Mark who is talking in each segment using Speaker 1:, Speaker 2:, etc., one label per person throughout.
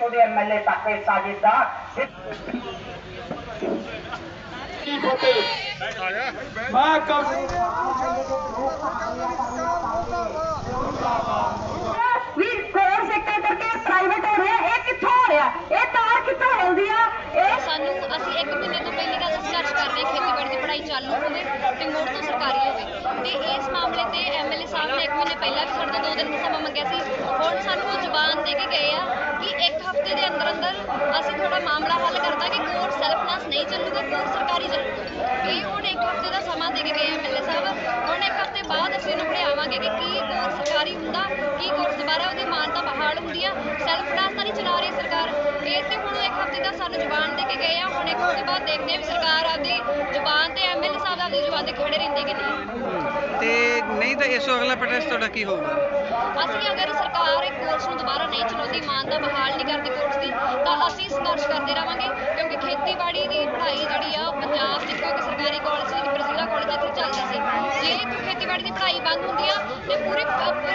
Speaker 1: ਇੱਥੋਂ ਦੇ ਐਮਐਲਏ ਤੱਕ ਦੇ। ਸਾਜ਼ਿਸ਼ਦਾਰ
Speaker 2: ਮੈਂ ਕੰਮ
Speaker 3: ਵੀ ਕੋਰ ਸੈਕਟਰ ਕਰਕੇ ਪ੍ਰਾਈਵੇਟ ਹੋ ਰਿਹਾ ਇਹ ਕਿੱਥੋਂ ਹੋ ਰਿਹਾ? ਇਹ ਤਾਰ ਕਿੱਥੋਂ ਹਿਲਦੀ ਆ? ਇਹ
Speaker 4: ਸਾਨੂੰ ਅਸੀਂ ਇੱਕ ਮਹੀਨੇ ਤੋਂ ਪਹਿਲੀ ਗੱਲ ਸੰਘਰਸ਼ ਕਰ ਰਹੇ ਖੇਤੀਬਾੜੀ ਦੀ ਪੜ੍ਹਾਈ ਚਾਲੂ ਹੋਵੇ ਤੇ ਮੋੜ ਤੋਂ ਸਰਕਾਰੀ ਹੋਵੇ। ਤੇ ਇਸ ਮਾਮਲੇ ਤੇ ਐਮਐਲਏ ਸਾਹਿਬ ਨੇ ਇੱਕ ਮਹੀਨੇ ਪਹਿਲਾਂ ਵੀ ਸਾਡੇ ਤੋਂ ਦੋ ਦਿਨ ਦਾ ਸਮਾਂ ਮੰਗਿਆ ਸੀ। ਹੁਣ ਸਾਨੂੰ ਉਹ ਜ਼ੁਬਾਨ ਦੇ ਕੇ ਗਏ ਆ ਕਿ ਇੱਕ ਹਫ਼ਤੇ ਦੇ ਅੰਦਰ ਅੰਦਰ ਅਸੀਂ ਤੁਹਾਡਾ ਮਾਮਲਾ ਹੱਲ ਕਰ ਦਾਂਗੇ ਕੋਰਟ ਸੈਲਫ ਨਹੀਂ ਚੱਲੂਗਾ ਕੋਰਟ ਸਰਕਾਰੀ ਚੱਲੂਗਾ ਇਹ ਹੁਣ ਇੱਕ ਹਫ਼ਤੇ ਦਾ ਸਮਾਂ ਦੇ ਕੇ ਗਏ ਐਮਐਲਏ ਸਾਹਿਬ ਹੁਣ ਇੱਕ ਹਫ਼ਤੇ ਬਾਅਦ ਅਸੀਂ ਇਹਨੂੰ ਪੜਿਆਵਾਂਗੇ ਕਿ ਕੀ ਕੋਰਟ ਸਰਕਾਰੀ ਹੁੰਦਾ ਕੀ ਕੋਰਟ ਦੁਬਾਰਾ ਉਹਦੀ ਮਾਨਤਾ ਬਹਾਲ ਹੁੰਦੀ ਆ ਸੈਲਫ ਫਾਈਨਾਂਸ ਤਾਂ ਨਹੀਂ ਚਲਾ ਰਹੀ ਸਰਕਾਰ ਇਹ ਤੇ ਦਾ ਸਾਨੂੰ ਜ਼ੁਬਾਨ ਦੇ ਕੇ ਗਏ ਆ ਹੁਣ ਇੱਕ ਹਫ਼ਤੇ ਬਾਅਦ ਦੇਖਦੇ ਆ ਵੀ ਸਰਕਾਰ ਆਪਦੀ ਜ਼ੁਬਾਨ ਤੇ ਐਮਐਲਏ ਸਾਹਿਬ ਆਪਦੀ ਜ਼ੁਬਾਨ ਤੇ ਖੜੇ ਰਹਿੰਦੇ ਕਿ ਨਹੀਂ।
Speaker 5: ਤੇ ਨਹੀਂ ਤਾਂ ਇਸ ਤੋਂ ਅਗਲਾ ਪ੍ਰੋਟੈਸਟ ਤੁਹਾਡਾ ਕੀ ਹੋਊਗਾ?
Speaker 4: ਅਸੀਂ ਅਗਰ ਸਰਕਾਰ ਇਹ ਕੋਰਸ ਨੂੰ ਦੁਬਾਰਾ ਨਹੀਂ ਚਲਾਉਂਦੀ ਮਾਨਤਾ ਬਹਾਲ ਨਹੀਂ ਕਰਦੀ ਕੋਰਸ ਦੀ ਤਾਂ ਅਸੀਂ ਸੰਘਰਸ਼ ਕਰਦੇ ਰਵਾਂਗੇ ਕਿਉਂਕਿ ਖੇਤੀਬਾੜੀ ਦੀ ਪੜ੍ਹਾਈ ਜਿਹੜੀ ਆ ਪੰਜਾਬ 'ਚ ਕਿਉਂਕਿ ਸਰਕਾਰੀ ਕਾਲਜ ਦੀ ਬਰਜ਼ੀਲਾ ਕਾਲਜ ਇੱਥੇ ਚੱਲਦੀ ਸੀ। ਜੇ ਖੇਤੀਬਾੜੀ ਦੀ ਪੜ੍ਹਾਈ ਬੰਦ ਹੁੰਦੀ ਤੇ ਪੂਰੇ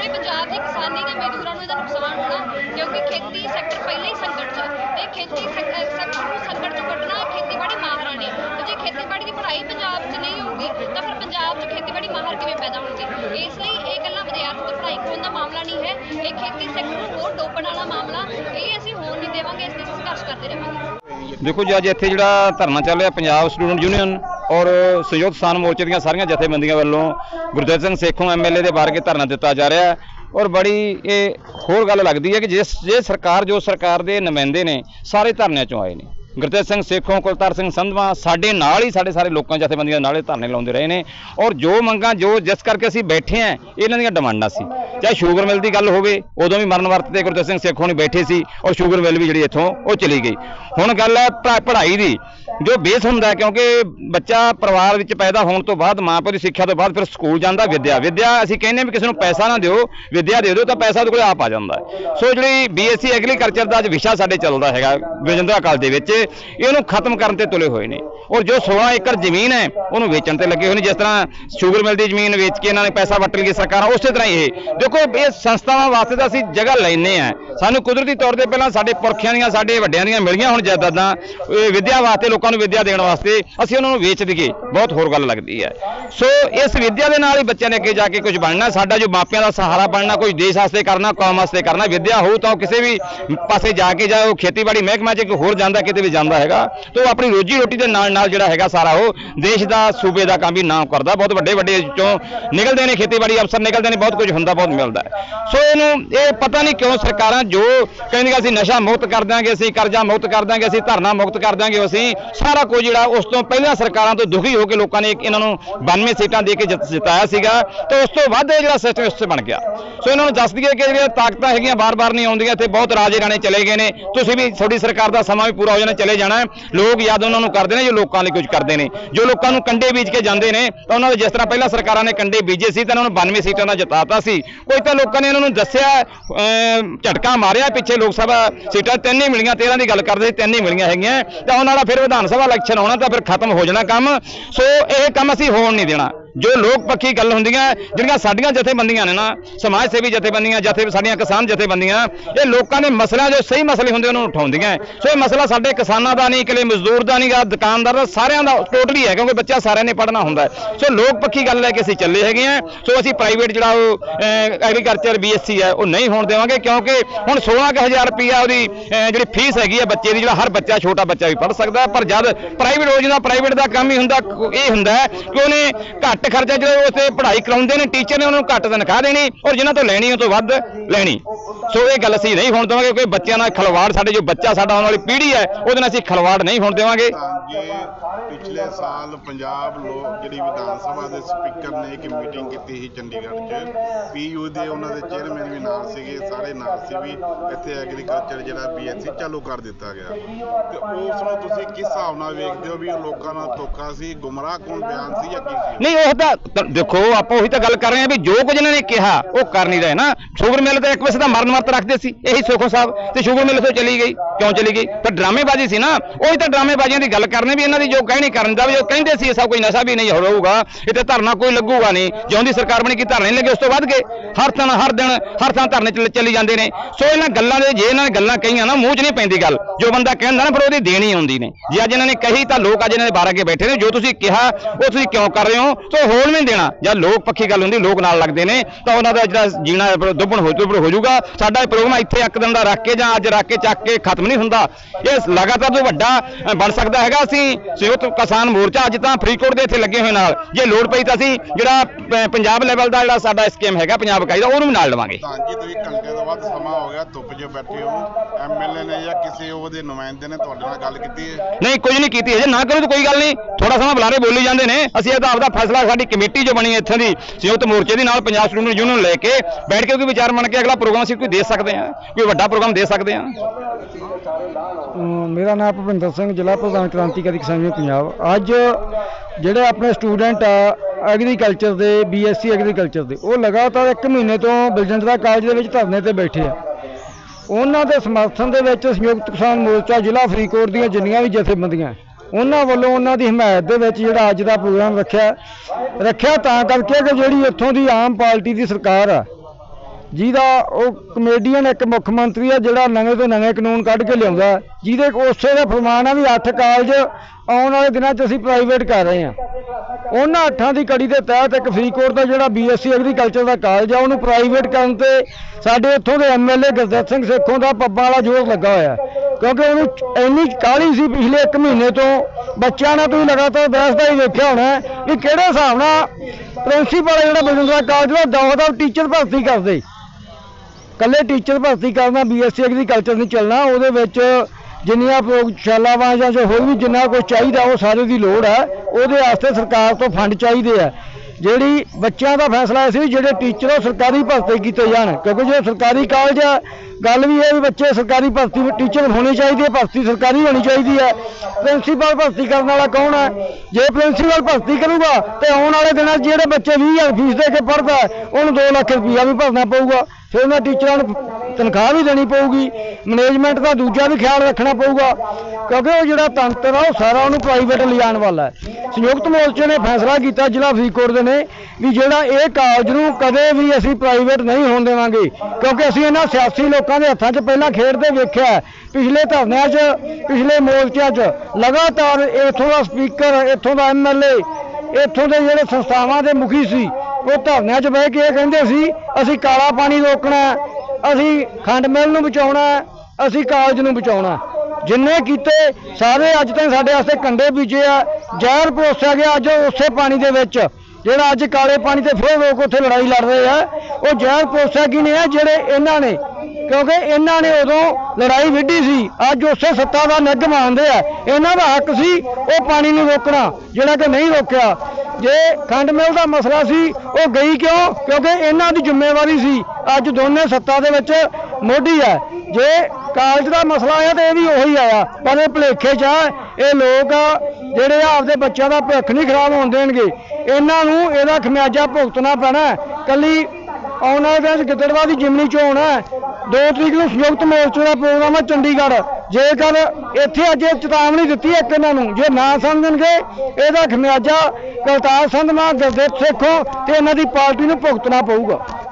Speaker 4: ਪੂਰੇ ਪੰਜਾਬ ਦੀ ਕਿਸਾਨੀ ਦੇ ਮਜ਼ਦੂਰਾਂ ਨੂੰ ਇਹਦਾ ਨੁਕਸਾਨ ਹੋਣਾ, ਕਿਉਂਕਿ ਖੇਤੀ ਸੈਕਟਰ ਪਹਿਲਾਂ ਹੀ ਸੰਕਟ 'ਚ ਆ। ਤੇ ਖੇਤੀ ਸੈਕਟਰ ਨੂੰ ਸੰਕਟ 'ਚੋਂ ਕੱਢਣਾ ਖੇਤੀਬਾੜੀ ਮਾਹਰਾਂ ਨੇ। ਤੇ ਜੇ ਖੇਤੀਬਾੜੀ ਦੀ ਪੜ੍ਹਾਈ ਪੰਜਾਬ 'ਚ ਨਹੀਂ ਹੋਊਗੀ, ਤਾਂ ਫਿਰ ਪੰਜਾਬ 'ਚ ਖੇਤੀਬਾੜੀ ਮਾਹਰ ਕਿਵੇਂ ਪੈਦਾ ਹੋਣਗੇ? ਇਸ ਲਈ ਇਹ ਗੱਲਾਂ ਵਿਦਿਆਰਥੀ ਤੋਂ ਪੜ੍ਹਾਈ ਖੋਣ ਦਾ ਮਾਮਲਾ ਨਹੀਂ ਹੈ। ਇਹ ਖੇਤੀ ਸੈਕਟਰ ਨੂੰ ਹੋਰ ਡੋਬਣ ਵਾਲਾ ਮਾਮਲਾ, ਇਹ ਅਸੀਂ ਹੋਣ ਨਹੀਂ ਦੇਵਾਂਗੇ, ਇਸ ਲਈ ਸੰਘਰਸ਼ ਕਰਦੇ ਰਹਾਂਗੇ।
Speaker 6: ਦੇਖੋ ਜੀ, ਅੱਜ ਇੱਥੇ ਜਿਹੜਾ ਧਰਨਾ ਚੱਲ ਰਿਹਾ, ਪੰਜਾਬ ਸਟੂਡੈਂਟ ਯੂਨੀਅਨ ਔਰ ਸੰਯੁਕਤ ਕਿਸਾਨ ਮੋਰਚੇ ਦੀਆਂ ਸਾਰੀਆਂ ਜਥੇਬੰਦੀਆਂ ਵੱਲੋਂ ਗੁਰਦੇਵ ਸਿੰਘ ਸੇਖੋਂ ਐਮਐਲਏ ਦੇ ਬਾਹਰ ਕੇ ਧਰਨਾ ਦਿੱਤਾ ਜਾ ਰਿਹਾ ਹੈ। ਔਰ ਬੜੀ ਇਹ ਹੋਰ ਗੱਲ ਲੱਗਦੀ ਹੈ ਕਿ ਜਿਸ ਜੇ ਸਰਕਾਰ ਜੋ ਸਰਕਾਰ ਦੇ ਨੁਮਾਇੰਦੇ ਨੇ, ਸਾਰੇ ਧਰਨਿਆਂ ਚੋਂ ਆਏ ਨੇ। ਗੁਰਤੇਜ ਸਿੰਘ ਸੇਖੋਂ, ਕੁਲਤਾਰ ਸਿੰਘ ਸੰਧਵਾ ਸਾਡੇ ਨਾਲ ਹੀ ਸਾਡੇ ਸਾਰੇ ਲੋਕਾਂ ਜਥੇਬੰਦੀਆਂ ਨਾਲ ਹੀ ਧਰਨੇ ਲਾਉਂਦੇ ਰਹੇ ਨੇ। ਔਰ ਜੋ ਮੰਗਾਂ, ਜੋ ਜਿਸ ਕਰਕੇ ਅਸੀਂ ਬੈਠੇ ਆਂ ਇਹਨਾਂ ਦੀਆਂ ਡਿਮਾਂਡਾਂ ਸੀ। ਚਾਹੇ ਸ਼ੂਗਰ ਮਿਲ ਦੀ ਗੱਲ ਹੋਵੇ, ਉਦੋਂ ਵੀ ਮਰਨ ਵਰਤ ਤੇ ਗੁਰਤੇਜ ਸਿੰਘ ਸੇਖੋਂ ਨੇ ਬੈਠੇ ਸੀ ਔਰ ਸ਼ੂਗਰ ਮਿਲ ਵੀ ਜਿਹੜੀ ਇੱਥੋਂ, ਉਹ ਚਲੀ ਗਈ। ਹੁਣ ਗੱਲ ਹੈ ਪੜ੍ਹਾ- ਪੜ੍ਹਾਈ ਦੀ, ਜੋ ਬੇਸ ਹੁੰਦਾ ਕਿਉਂਕਿ ਬੱਚਾ ਪਰਿਵਾਰ ਵਿੱਚ ਪੈਦਾ ਹੋਣ ਤੋਂ ਬਾਅਦ ਮਾਂ ਪਿਓ ਦੀ ਸਿੱਖਿਆ ਤੋਂ ਬਾਅਦ ਫਿਰ ਸਕੂਲ ਜਾਂਦਾ ਵਿਦਿਆ। ਵਿਦਿਆ ਅਸੀਂ ਕਹਿੰਦੇ ਵੀ ਕਿਸੇ ਨੂੰ ਪੈਸਾ ਨਾ ਦਿਓ, ਵਿਦਿਆ ਦੇ ਦਿਓ ਤਾਂ ਪੈਸਾ ਉਹਦੇ ਕੋਲ ਆਪ ਆ ਜਾਂਦਾ ਸੋ ਜਿਹੜੀ ਬੀਐਸਸੀ ਐਗਰੀਕਲਚਰ ਦਾ ਅੱਜ ਵਿਸ਼ਾ ਸਾਡੇ ਚੱਲਦਾ ਹੈਗਾ, ਵਿਜਿੰਦਰਾ ਕਾਲਜ ਦੇ ਵਿੱਚ ਇਹਨੂੰ ਖਤਮ ਕਰਨ ਤੇ ਤੁਲੇ ਹੋਏ ਨੇ। ਔਰ ਜੋ 16 ਏਕੜ ਜ਼ਮੀਨ ਹੈ, ਉਹਨੂੰ ਵੇਚਣ ਤੇ ਲੱਗੇ ਹੋਏ ਨੇ। ਜਿਸ ਤਰ੍ਹਾਂ ਸ਼ੂਗਰ ਮਿਲ ਦੀ ਜ਼ਮੀਨ ਵੇਚ ਕੇ ਇਹਨਾਂ ਨੇ ਪੈਸਾ ਵੱਟ ਲਈ ਸਰਕਾਰਾਂ, ਉਸੇ ਤਰ੍ਹਾਂ ਹੀ ਇਹ। ਦੇਖੋ, ਇਹ ਸੰਸਥਾਵਾਂ ਵਾਸਤੇ ਤਾਂ ਅਸੀਂ ਜਗ੍ਹਾ ਲੈਨੇ ਆ ਸਾਨੂੰ ਕੁਦਰਤੀ ਤੌਰ ਤੇ ਪਹਿਲਾਂ ਸਾਡੇ ਪੁਰਖਿਆਂ ਦੀਆਂ, ਸਾਡੇ ਵੱਡਿਆਂ ਦੀਆਂ ਮਿਲੀਆਂ ਹੁਣ ਜਾਇਦਾਦਾਂ। ਇਹ ਵਿਦਿਆ ਵਾਸਤੇ, ਲੋਕਾਂ ਨੂੰ ਵਿਦਿਆ ਦੇਣ ਵਾਸਤੇ ਅਸੀਂ ਉਹਨਾਂ ਨੂੰ ਵੇਚ ਦਈਏ। ਬਹੁਤ ਹੋਰ ਗੱਲ ਲੱਗਦੀ ਹੈ। ਸੋ, ਇਸ ਵਿਦਿਆ ਦੇ ਨਾਲ ਹੀ ਬੱਚਿਆਂ ਨੇ ਅੱਗੇ ਜਾ ਕੇ ਕੁਝ ਬਣਨਾ। ਸਾਡਾ ਜੋ ਮਾਪਿਆਂ ਦਾ ਸਹਾਰਾ ਬਣਨਾ, ਕੋਈ ਦੇਸ਼ ਵਾਸਤੇ ਕਰਨਾ, ਕੌਮ ਵਾਸਤੇ ਕਰਨਾ, ਵਿਦਿਆ ਹੋਊ ਤਾਂ ਉਹ ਕਿਸੇ ਵੀ ਪਾਸੇ ਜਾ ਕੇ ਜਾ ਉਹ ਖੇਤੀਬਾੜੀ ਮਹਿਕਮਾ 'ਚ ਕੋਈ ਹੋਰ ਜਾਂਦਾ, ਕਿਤੇ ਵੀ ਜਾਂਦਾ ਹੈਗਾ। ਤੇ ਉਹ ਆਪਣੀ ਰੋਜੀ ਰੋਟੀ ਦੇ ਨਾਲ ਨਾਲ ਜਿਹੜਾ ਹੈਗਾ ਸਾਰਾ ਉਹ ਦੇਸ਼ ਦਾ, ਸੂਬੇ ਦਾ ਕੰਮ ਵੀ ਨਾਮ ਕਰਦਾ। ਬਹੁਤ ਵੱਡੇ ਵੱਡੇ ਚੋਂ ਨਿਕਲਦੇ ਨੇ ਖੇਤੀਬਾੜੀ ਅਫਸਰ, ਨਿਕਲਦੇ ਨੇ, ਬਹੁਤ ਕੁਝ ਹੁੰਦਾ, ਬਹੁਤ ਮਿਲਦਾ ਸੋ ਇਹਨੂੰ ਇਹ ਪਤਾ ਨਹੀਂ ਕਿਉਂ ਸਰਕਾਰਾਂ ਜੋ ਕਹਿੰਦੀਆਂ ਅਸੀਂ ਨਸ਼ਾ ਮੁਕਤ ਕਰ ਦਾਂਗੇ ਅਸੀਂ ਕਰਜ਼ਾ ਮੁਕਤ ਕਰ ਦਾਂਗੇ ਅਸੀਂ ਧਰਨਾ ਮੁਕਤ ਕਰ ਦਾਂਗੇ ਅਸੀਂ ਸਾਰਾ ਕੁਝ ਜਿਹੜਾ ਉਸ ਤੋਂ ਪਹਿਲਾਂ ਸਰਕਾਰਾਂ ਤੋਂ ਦੁਖੀ ਹੋ ਕੇ ਲੋਕਾਂ ਨੇ ਇਹਨਾਂ ਨੂੰ 92 ਸੀਟਾਂ ਦੇ ਕੇ ਜਿੱਤ- ਜਿਤਾਇਆ ਸੀਗਾ ਤੇ ਉਸ ਤੋਂ ਵੱਧ ਇਹ ਜਿਹੜਾ ਸਿਸਟਮ ਇਸ 'ਤੇ ਬਣ ਗਿਆ। ਸੋ ਇਹਨਾਂ ਨੂੰ ਦੱਸ ਦਈਏ ਕਿ ਜਿਹੜੀਆਂ ਤਾਕਤਾਂ ਹੈਗੀਆਂ ਬਾਰ-ਬਾਰ ਨਹੀਂ ਆਉਂਦੀਆਂ, ਇੱਥੇ ਬਹੁਤ ਰਾਜੇ ਰਾਣੇ ਚਲੇ ਗਏ ਨੇ। ਤੁਸੀਂ ਵੀ, ਤੁਹਾਡੀ ਸਰਕਾਰ ਦਾ ਸਮਾਂ ਵੀ ਪੂਰਾ ਹੋ ਜਾਣਾ ਚਲੇ ਜਾਣਾ ਲੋਕ ਯਾਦ ਉਹਨਾਂ ਨੂੰ ਕਰਦੇ ਨੇ ਜੋ ਲੋਕਾਂ ਲਈ ਕੁਝ ਕਰਦੇ ਨੇ। ਜੋ ਲੋਕਾਂ ਨੂੰ ਕੰਡੇ ਬੀਜ ਕੇ ਜਾਂਦੇ ਨੇ ਤਾਂ ਉਹਨਾਂ ਦੇ ਜਿਸ ਤਰ੍ਹਾਂ ਪਹਿਲਾਂ ਸਰਕਾਰਾਂ ਨੇ ਕੰਡੇ ਬੀਜੇ ਸੀ ਤਾਂ ਉਹਨਾਂ ਨੂੰ 92 ਸੀਟਾਂ ਦਾ ਜਿਤਾਤਾ ਸੀ। ਕੋਈ ਤਾਂ ਲੋਕਾਂ ਨੇ ਇਹਨਾਂ ਨੂੰ ਦੱਸਿਆ ਅਮ, ਝਟਕਾ ਮਾਰਿਆ ਪਿੱਛੇ ਲੋਕ ਸਭਾ ਸੀਟਾਂ ਤਿੰਨ ਹੀ ਮਿਲੀਆਂ 13 ਦੀ ਗੱਲ ਕਰਦੇ ਸੀ ਤਿੰਨ ਹੀ ਮਿਲੀਆਂ ਹੈਗੀਆਂ। ਤਾਂ ਉਹਨਾਂ ਦਾ ਫਿਰ ਵਿਧਾਨ ਸਭਾ ਇਲੈਕਸ਼ਨ ਹੋਣਾ ਤਾਂ ਫਿਰ ਖਤਮ ਹੋ ਜਾਣਾ ਕੰਮ। ਸੋ ਇਹ ਕੰਮ ਅਸੀਂ ਹੋਣ ਨਹੀਂ ਦੇਣਾ। ਜੋ ਲੋਕ ਪੱਖੀ ਗੱਲ ਹੁੰਦੀਆਂ, ਜਿਹੜੀਆਂ ਸਾਡੀਆਂ ਜਥੇਬੰਦੀਆਂ ਨੇ ਨਾ, ਸਮਾਜ ਸੇਵੀ ਜਥੇਬੰਦੀਆਂ, ਜਥੇ ਸਾਡੀਆਂ ਕਿਸਾਨ ਜਥੇਬੰਦੀਆਂ, ਇਹ ਲੋਕਾਂ ਦੇ ਮਸਲਿਆਂ ਜੋ ਸਹੀ ਮਸਲੇ ਹੁੰਦੇ, ਉਹਨਾਂ ਨੂੰ ਉਠਾਉਂਦੀਆਂ ਸੋ ਇਹ ਮਸਲਾ ਸਾਡੇ ਕਿਸਾਨਾਂ ਦਾ ਨਹੀਂ, ਇਕੱਲੇ ਮਜ਼ਦੂਰ ਦਾ ਨਹੀਂ ਗਾ, ਦੁਕਾਨਦਾਰ ਦਾ, ਸਾਰਿਆਂ ਦਾ ਟੋਟਲੀ ਹੈ, ਕਿਉਂਕਿ ਬੱਚਾ ਸਾਰਿਆਂ ਨੇ ਪੜ੍ਹਨਾ ਹੁੰਦਾ ਸੋ ਲੋਕ ਪੱਖੀ ਗੱਲ ਲੈ ਕੇ ਅਸੀਂ ਚੱਲੇ ਹੈਗੇ ਆ ਸੋ ਅਸੀਂ ਪ੍ਰਾਈਵੇਟ ਜਿਹੜਾ ਉਹ ਐਗਰੀਕਲਚਰ ਬੀਐਸਸੀ ਹੈ, ਉਹ ਨਹੀਂ ਹੋਣ ਦੇਵਾਂਗੇ, ਕਿਉਂਕਿ ਹੁਣ 16000 ਰੁਪਈਆ ਉਹਦੀ ਜਿਹੜੀ ਫੀਸ ਹੈਗੀ ਹੈ ਬੱਚੇ ਦੀ, ਜਿਹੜਾ ਹਰ ਬੱਚਾ, ਛੋਟਾ ਬੱਚਾ ਵੀ ਪੜ੍ਹ ਸਕਦਾ ਪਰ ਜਦ ਪ੍ਰਾਈਵੇਟ ਹੋ ਜਾਂਦਾ ਪ੍ਰਾਈਵੇਟ ਦਾ ਕੰਮ ਹੀ ਹੁੰਦਾ, ਇਹ ਹੁੰਦਾ ਕਿ ਉਹਨੇ ਘੱਟ ਖਰਚਾ ਜਦੋਂ ਉੱਥੇ ਪੜ੍ਹਾਈ ਕਰਾਉਂਦੇ ਨੇ ਟੀਚਰ ਨੇ ਉਹਨਾਂ ਨੂੰ ਘੱਟ ਤਨਖਾਹ ਦੇਣੀ ਔਰ ਜਿਨ੍ਹਾਂ ਤੋਂ ਲੈਣੀ ਉਹ ਤੋਂ ਵੱਧ ਲੈਣੀ। ਸੋ ਇਹ ਗੱਲ ਅਸੀਂ ਨਹੀਂ ਹੋਣ ਦੇਵਾਂਗੇ ਕੋਈ ਬੱਚਿਆਂ ਨਾਲ ਖਲਵਾੜ ਸਾਡੇ ਜੋ ਬੱਚਾ ਸਾਡਾ ਆਉਣ ਵਾਲੀ ਪੀੜ੍ਹੀ ਹੈ ਉਹਦੇ ਨਾਲ ਅਸੀਂ ਖਲਵਾੜ ਨਹੀਂ ਹੋਣ ਦੇਵਾਂਗੇ।
Speaker 7: ਪਿਛਲੇ ਸਾਲ ਪੰਜਾਬ ਲੋਕ ਜਿਹੜੀ ਵਿਧਾਨ ਸਭਾ ਦੇ ਸਪੀਕਰ ਨੇ ਇੱਕ ਮੀਟਿੰਗ ਕੀਤੀ ਸੀ ਚੰਡੀਗੜ੍ਹ 'ਚ। ਪੀਯੂ ਦੇ ਉਹਨਾਂ ਦੇ ਚੇਅਰਮੈਨ ਵੀ ਨਾਲ ਸੀਗੇ ਸਾਰੇ ਨਾਲ ਸੀ ਵੀ ਇੱਥੇ ਐਗਰੀਕਲਚਰ ਜਿਹੜਾ ਬੀਐਸਸੀ ਚਾਲੂ ਕਰ ਦਿੱਤਾ ਗਿਆ। ਤੇ ਉਸ ਨੂੰ ਤੁਸੀਂ ਕਿਸ ਹਿਸਾਬ ਨਾਲ ਵੇਖਦੇ ਹੋ ਵੀ ਉਹ ਲੋਕਾਂ ਨਾਲ ਧੋਖਾ ਸੀ ਗੁੰਮਰਾਹ ਕੌਣ ਬਿਆਨ ਸੀ ਜਾਂ ਕੀ ਸੀ?
Speaker 6: ਨਹੀਂ ਉਹ ਤਾਂ ਦੇਖੋ, ਆਪਾਂ ਉਹੀ ਤਾਂ ਗੱਲ ਕਰ ਰਹੇ ਹਾਂ ਵੀ ਜੋ ਕੁਝ ਇਹਨਾਂ ਨੇ ਕਿਹਾ, ਉਹ ਕਰ ਨਹੀਂ ਰਹੇ ਨਾ। ਸ਼ੂਗਰ ਮਿਲ ਤਾਂ ਇੱਕ ਵੈਸੇ ਤਾਂ ਮਰਨ ਮਰਤ ਰੱਖਦੇ ਸੀ, ਇਹੀ ਸੁਖੋ ਸਾਹਿਬ। ਤੇ ਸ਼ੂਗਰ ਮਿਲ ਤੋਂ ਚਲੀ ਗਈ, ਕਿਉਂ ਚਲੀ ਗਈ? ਤਾਂ ਡਰਾਮੇਬਾਜ਼ੀ ਸੀ ਨਾ। ਉਹੀ ਤਾਂ ਡਰਾਮੇਬਾਜ਼ੀਆਂ ਦੀ ਗੱਲ ਕਰਨੀ ਵੀ ਇਹਨਾਂ ਦੀ ਜੋ ਕਹਿਣੀ ਕਰਨ ਦਾ ਵੀ ਉਹ ਕਹਿੰਦੇ ਸੀ, ਇਹ ਸਭ ਕੋਈ ਨਸ਼ਾ ਵੀ ਨਹੀਂ ਹੋਊਗਾ ਇੱਥੇ ਧਰਨਾ ਕੋਈ ਲੱਗੂਗਾ ਨਹੀਂ। ਜਿਉਂ ਦੀ ਸਰਕਾਰ ਬਣੀ ਕੀ ਧਰਨੇ ਲੱਗੇ, ਉਸ ਤੋਂ ਵੱਧ ਗਏ ਹਰ ਥਾਂ, ਹਰ ਦਿਨ, ਹਰ ਥਾਂ ਧਰਨੇ ਚੱਲ- ਚੱਲੀ ਜਾਂਦੇ ਨੇ। ਸੋ ਇਹਨਾਂ ਗੱਲਾਂ ਦੇ, ਜੇ ਇਹਨਾਂ ਨੇ ਗੱਲਾਂ ਕਹੀਆਂ ਨਾ, ਮੂੰਹ 'ਚ ਨਹੀਂ ਪੈਂਦੀ ਗੱਲ। ਜੋ ਬੰਦਾ ਕਹਿੰਦਾ ਨਾ ਫਿਰ ਉਹਦੀ ਦੇਣੀ ਆਉਂਦੀ ਨੇ ਜੇ ਅੱਜ ਇਹਨਾਂ ਨੇ ਕਹੀ ਤਾਂ ਲੋਕ ਅੱਜ ਇਹਨਾਂ ਦੇ ਬਾਹਰ ਅੱਗੇ ਬੈਠੇ ਨੇ। ਜੋ ਤੁਸੀਂ ਕਿਹਾ, ਉਹ ਤੁਸੀਂ ਕਿਉਂ ਕਰ ਰਹੇ ਹੋ? ਸੋ ਹੋਣ ਨਹੀਂ ਦੇਣਾ। ਜਦ ਲੋਕ ਪੱਖੀ ਗੱਲ ਹੁੰਦੀ ਲੋਕ ਨਾਲ ਲੱਗਦੇ ਨੇ ਤਾਂ ਉਹਨਾਂ ਦਾ ਜਿਹੜਾ ਜੀਣਾ ਹੈ ਦੁੱਭਣ ਹੋ ਦੁੱਭਣ ਹੋ ਜਾਊਗਾ। ਸਾਡਾ ਇਹ ਪ੍ਰੋਗਰਾਮ ਇੱਥੇ ਇੱਕ ਦਿਨ ਦਾ ਰੱਖ ਕੇ ਜਾਂ ਅੱਜ ਰੱਖ ਕੇ ਚੱਕ ਕੇ ਖਤਮ ਨਹੀਂ ਹੁੰਦਾ। ਇਹ ਲਗਾਤਾਰ ਤੋਂ ਵੱਡਾ ਬਣ ਸਕਦਾ ਹੈਗਾ ਅਸੀਂ ਸੰਯੁਕਤ ਕਿਸਾਨ ਮੋਰਚਾ ਅੱਜ ਤਾਂ ਫਰੀਦਕੋਟ ਦੇ ਇੱਥੇ ਲੱਗੇ ਹੋਏ ਨਾਲ। ਜੇ ਲੋੜ ਪਈ ਤਾਂ ਅਸੀਂ ਜਿਹੜਾ ਪੰਜਾਬ ਲੈਵਲ ਦਾ ਜਿਹੜਾ ਸਾਡਾ ਸਕੀਮ ਹੈਗਾ ਪੰਜਾਬ ਇਕਾਈ ਦਾ ਉਹਨੂੰ ਵੀ ਨਾਲ ਲਵਾਂਗੇ।
Speaker 7: ਤਾਂ ਜੀ ਤੁਸੀਂ ਘੰਟੇ ਤੋਂ ਵੱਧ ਸਮਾਂ ਹੋ ਗਿਆ ਧੁੱਪ 'ਚ ਬੈਠੇ ਹੋ। ਐਮਐਲਏ ਨੇ ਜਾਂ ਕਿਸੇ ਉਹਦੇ ਨੁਮਾਇੰਦੇ ਨੇ ਤੁਹਾਡੇ ਨਾਲ ਗੱਲ ਕੀਤੀ ਹੈ?
Speaker 6: ਨਹੀਂ ਕੁਝ ਨਹੀਂ ਕੀਤੀ ਅਜੇ ਨਾ ਕਰੋ ਤਾਂ ਕੋਈ ਗੱਲ ਨਹੀਂ। ਥੋੜਾ ਸਮਾਂ ਬੁਲਾਰੇ ਬੋਲੀ ਜਾਂਦੇ ਨੇ। ਅਸੀਂ ਇਹ ਤਾਂ ਆਪਦਾ ਫੈਸਲਾ ਸਾਡੀ ਕਮੇਟੀ ਜੋ ਬਣੀ ਇੱਥੇ ਦੀ, ਸੰਯੁਕਤ ਮੋਰਚੇ ਦੀ ਨਾਲ ਪੰਜਾਬ ਸਟੂਡੈਂਟ ਯੂਨੀਅਨ ਲੈ ਕੇ ਬੈਠ ਕੇ ਕੋਈ ਵਿਚਾਰ ਮੰਨ ਕੇ ਅਗਲਾ ਪ੍ਰੋਗਰਾਮ ਅਸੀਂ ਕੋਈ ਦੇ ਸਕਦੇ ਹਾਂ, ਕੋਈ ਵੱਡਾ ਪ੍ਰੋਗਰਾਮ ਦੇ ਸਕਦੇ ਹਾਂ।
Speaker 8: ਮੇਰਾ ਨਾਮ ਭੁਪਿੰਦਰ ਸਿੰਘ, ਜ਼ਿਲ੍ਹਾ ਪ੍ਰਧਾਨ ਕ੍ਰਾਂਤੀਕਾਰੀ ਕਿਸਾਨ ਯੂਨੀਅਨ ਪੰਜਾਬ। ਅੱਜ ਜਿਹੜੇ ਆਪਣੇ ਸਟੂਡੈਂਟ ਆ ਐਗਰੀਕਲਚਰ ਦੇ ਬੀਐਸਸੀ ਐਗਰੀਕਲਚਰ ਦੇ, ਉਹ ਲਗਾਤਾਰ 1 ਮਹੀਨੇ ਤੋਂ ਬਲਜਿੰਦਰਾ ਕਾਲਜ ਦੇ ਵਿੱਚ ਧਰਨੇ ਤੇ ਬੈਠੇ ਆ। ਉਹਨਾਂ ਦੇ ਸਮਰਥਨ ਦੇ ਵਿੱਚ ਸੰਯੁਕਤ ਕਿਸਾਨ ਮੋਰਚਾ ਜ਼ਿਲ੍ਹਾ ਫਰੀਦਕੋਟ ਦੀਆਂ ਜਿੰਨੀਆਂ ਵੀ ਜਥੇਬੰਦੀਆਂ ਉਹਨਾਂ ਵੱਲੋਂ ਉਹਨਾਂ ਦੀ ਹਮਾਇਤ ਦੇ ਵਿੱਚ ਜਿਹੜਾ ਅੱਜ ਦਾ ਪ੍ਰੋਗਰਾਮ ਰੱਖਿਆ ਰੱਖਿਆ ਤਾਂ ਕਰਕੇ ਕਿ ਜਿਹੜੀ ਇੱਥੋਂ ਦੀ ਆਮ ਪਾਰਟੀ ਦੀ ਸਰਕਾਰ ਆ, ਜਿਹਦਾ ਉਹ ਕਮੇਡੀਅਨ ਇੱਕ ਮੁੱਖ ਮੰਤਰੀ ਆ, ਜਿਹੜਾ ਨਵੇਂ ਤੋਂ ਨਵੇਂ ਕਾਨੂੰਨ ਕੱਢ ਕੇ ਲਿਆਉਂਦਾ, ਜਿਹਦੇ ਉਸੇ ਦਾ ਫਰਮਾਨ ਆ ਵੀ ਅੱਠ ਕਾਲਜ ਆਉਣ ਵਾਲੇ ਦਿਨਾਂ 'ਚ ਅਸੀਂ ਪ੍ਰਾਈਵੇਟ ਕਰ ਰਹੇ ਹਾਂ। ਉਹਨਾਂ ਅੱਠਾਂ ਦੀ ਕੜੀ ਦੇ ਤਹਿਤ ਇੱਕ ਫਰੀਦਕੋਟ ਦਾ ਜਿਹੜਾ ਬੀਐਸਸੀ ਐਗਰੀਕਲਚਰ ਦਾ ਕਾਲਜ ਆ, ਉਹਨੂੰ ਪ੍ਰਾਈਵੇਟ ਕਰਨ ਤੇ ਸਾਡੇ ਇੱਥੋਂ ਦੇ ਐਮਐਲਏ ਗੁਰਦੇਵ ਸਿੰਘ ਸੇਖੋਂ ਦਾ ਪੱਬਾਂ ਵਾਲਾ ਜ਼ੋਰ ਲੱਗਾ ਹੋਇਆ। ਕਿਉਂਕਿ ਉਹਨੂੰ ਇੰਨੀ ਕਾਹਲੀ ਸੀ ਪਿਛਲੇ 1 ਮਹੀਨੇ ਤੋਂ, ਬੱਚਿਆਂ ਨਾਲ ਤੁਸੀਂ ਲਗਾਤਾਰ ਬਹਿਸ ਦਾ ਹੀ ਵੇਖਿਆ ਹੋਣਾ ਵੀ ਕਿਹੜੇ ਹਿਸਾਬ ਨਾਲ ਪ੍ਰਿੰਸੀਪਲ ਜਿਹੜਾ ਬਜਿੰਦਰਾ ਕਾਲਜ ਦਾ ਦਵਾ ਦਾ ਟੀਚਰ ਭਰਤੀ ਕਰਦੇ। ਕੱਲੇ ਟੀਚਰ ਭਰਤੀ ਕਰਨਾ ਬੀਐਸਸੀ ਐਗਰੀਕਲਚਰ ਨਹੀਂ ਚੱਲਣਾ, ਉਹਦੇ ਵਿੱਚ ਜਿੰਨੀਆਂ ਪ੍ਰਯੋਗਸ਼ਾਲਾਵਾਂ ਜਾਂ ਜੋ ਹੋਰ ਵੀ ਜਿੰਨਾ ਕੁਝ ਚਾਹੀਦਾ ਉਹ ਸਾਰੇ ਦੀ ਲੋੜ ਹੈ, ਉਹਦੇ ਵਾਸਤੇ ਸਰਕਾਰ ਤੋਂ ਫੰਡ ਚਾਹੀਦੇ ਆ ਜਿਹੜੀ ਬੱਚਿਆਂ ਦਾ ਫੈਸਲਾ ਸੀ ਜਿਹੜੇ ਟੀਚਰ ਉਹ ਸਰਕਾਰੀ ਭਰਤੀ ਕੀਤੇ ਜਾਣ, ਕਿਉਂਕਿ ਜੇ ਸਰਕਾਰੀ ਕਾਲਜ ਆ, ਗੱਲ ਵੀ ਇਹ ਵੀ ਬੱਚੇ ਸਰਕਾਰੀ ਭਰਤੀ ਟੀਚਰ ਹੋਣੀ ਚਾਹੀਦੀ ਹੈ ਭਰਤੀ ਸਰਕਾਰੀ ਹੋਣੀ ਚਾਹੀਦੀ ਹੈ ਪ੍ਰਿੰਸੀਪਲ ਭਰਤੀ ਕਰਨ ਵਾਲਾ ਕੌਣ ਹੈ ਜੇ ਪ੍ਰਿੰਸੀਪਲ ਭਰਤੀ ਕਰੂਗਾ, ਤੇ ਆਉਣ ਵਾਲੇ ਦਿਨਾਂ 'ਚ ਜਿਹੜੇ ਬੱਚੇ 20000 ਫੀਸ ਦੇ ਕੇ ਪੜ੍ਹਦਾ, ਉਹਨੂੰ 2 ਲੱਖ ਰੁਪਈਆ ਵੀ ਭਰਨਾ ਪਊਗਾ। ਫਿਰ ਉਹਨਾਂ ਟੀਚਰਾਂ ਨੂੰ ਤਨਖਾਹ ਵੀ ਦੇਣੀ ਪਊਗੀ ਮੈਨੇਜਮੈਂਟ ਦਾ ਦੂਜਾ ਵੀ ਖਿਆਲ ਰੱਖਣਾ ਪਊਗਾ, ਕਿਉਂਕਿ ਉਹ ਜਿਹੜਾ ਤੰਤਰ ਆ, ਉਹ ਸਾਰਾ ਉਹਨੂੰ ਪ੍ਰਾਈਵੇਟ ਲਿਜਾਣ ਵਾਲਾ ਹੈ। ਸੰਯੁਕਤ ਮੋਰਚੇ ਨੇ ਫੈਸਲਾ ਕੀਤਾ, ਜ਼ਿਲ੍ਹਾ ਫਰੀਦਕੋਟ ਦੇ ਨੇ, ਵੀ ਜਿਹੜਾ ਇਹ ਕਾਲਜ ਨੂੰ ਕਦੇ ਵੀ ਅਸੀਂ ਪ੍ਰਾਈਵੇਟ ਨਹੀਂ ਹੋਣ ਦੇਵਾਂਗੇ, ਕਿਉਂਕਿ ਅਸੀਂ ਇਹਨਾਂ ਸਿਆਸੀ ਲੋਕਾਂ ਦੇ ਹੱਥਾਂ 'ਚ ਪਹਿਲਾਂ ਖੇਡਦੇ ਵੇਖਿਆ ਪਿਛਲੇ ਧਰਨਿਆਂ 'ਚ, ਪਿਛਲੇ ਮੋਰਚਿਆਂ 'ਚ, ਲਗਾਤਾਰ ਇੱਥੋਂ ਦਾ ਸਪੀਕਰ ਇੱਥੋਂ ਦਾ ਐਮਐਲਏ ਇੱਥੋਂ ਦੇ ਜਿਹੜੇ ਸੰਸਥਾਵਾਂ ਦੇ ਮੁਖੀ ਸੀ, ਉਹ ਧਰਨਿਆਂ 'ਚ ਬਹਿ ਕੇ ਇਹ ਕਹਿੰਦੇ ਸੀ, ਅਸੀਂ ਕਾਲਾ ਪਾਣੀ ਰੋਕਣਾ ਅਸੀਂ ਖੰਡ ਮਿਲ ਨੂੰ ਬਚਾਉਣਾ ਅਸੀਂ ਕਾਲਜ ਨੂੰ ਬਚਾਉਣਾ ਜਿੰਨੇ ਕੀਤੇ, ਸਾਰੇ ਅੱਜ ਤਾਈਂ ਸਾਡੇ ਵਾਸਤੇ ਕੰਡੇ ਬੀਜੇ ਆ। ਜ਼ਹਿਰ ਪਰੋਸਿਆ ਗਿਆ ਅੱਜ ਉਸੇ ਪਾਣੀ ਦੇ ਵਿੱਚ। ਜਿਹੜਾ ਅੱਜ ਕਾਲੇ ਪਾਣੀ ਤੇ ਫਿਰ ਲੋਕ ਉੱਥੇ ਲੜਾਈ ਲੜ ਰਹੇ ਆ। ਉਹ ਜ਼ਹਿਰ ਪਰੋਸਿਆ ਕੀ ਨੇ ਆ? ਜਿਹੜੇ ਇਹਨਾਂ ਨੇ ਕਿਉਂਕਿ ਇਹਨਾਂ ਨੇ ਉਦੋਂ ਲੜਾਈ ਵਿੱਢੀ ਸੀ। ਅੱਜ ਉਸੇ ਸੱਤਾ ਦਾ ਨਿੱਘ ਮੰਨਦੇ ਆ। ਇਹਨਾਂ ਦਾ ਹੱਕ ਸੀ ਉਹ ਪਾਣੀ ਨੂੰ ਰੋਕਣਾ, ਜਿਹੜਾ ਕਿ ਨਹੀਂ ਰੋਕਿਆ। ਜੇ ਖੰਡ ਮਿਲ ਦਾ ਮਸਲਾ ਸੀ, ਉਹ ਗਈ ਕਿਉਂ? ਕਿਉਂਕਿ ਇਹਨਾਂ ਦੀ ਜ਼ਿੰਮੇਵਾਰੀ ਸੀ। ਅੱਜ ਦੋਨੇ ਸੱਤਾ ਦੇ ਵਿੱਚ ਮੋਢੀ ਹੈ ਜੇ ਕਾਲਜ ਦਾ ਮਸਲਾ ਆਇਆ ਤੇ ਇਹ ਵੀ ਉਹੀ ਆਇਆ। ਪਰ ਇਹ ਭੁਲੇਖੇ 'ਚ ਆ, ਇਹ ਲੋਕ ਆ, ਜਿਹੜੇ ਆਪਦੇ ਬੱਚਿਆਂ ਦਾ ਭਵਿੱਖ ਨਹੀਂ ਖਰਾਬ ਹੋਣ ਦੇਣਗੇ। ਇਹਨਾਂ ਨੂੰ ਇਹਦਾ ਖਮਿਆਜਾ ਭੁਗਤਣਾ ਪੈਣਾ। ਹੈ। ਕੱਲੀ ਆਉਣ ਵਾਲੇ ਦਿਨ 'ਚ ਗਿੱਦੜਵਾ ਦੀ ਜਿਮਨੀ ਚੋਣ ਹੈ। 2 ਤਰੀਕ ਨੂੰ ਸੰਯੁਕਤ ਮੋਰਚੇ ਦਾ ਪ੍ਰੋਗਰਾਮ ਹੈ ਚੰਡੀਗੜ੍ਹ। ਜੇਕਰ ਇੱਥੇ ਅੱਜ ਚੇਤਾਵਨੀ ਦਿੱਤੀ ਹੈ ਇੱਕ ਇਹਨਾਂ ਨੂੰ, ਜੇ ਨਾ ਸਮਝਣਗੇ, ਇਹਦਾ ਖਮਿਆਜਾ ਕਰਤਾਰ ਸਿੰਘ ਸੰਧਮਾ ਗੁਰਦੇਵ ਸੇਖੋਂ ਤੇ ਇਹਨਾਂ ਦੀ ਪਾਰਟੀ ਨੂੰ ਭੁਗਤਣਾ ਪਊਗਾ।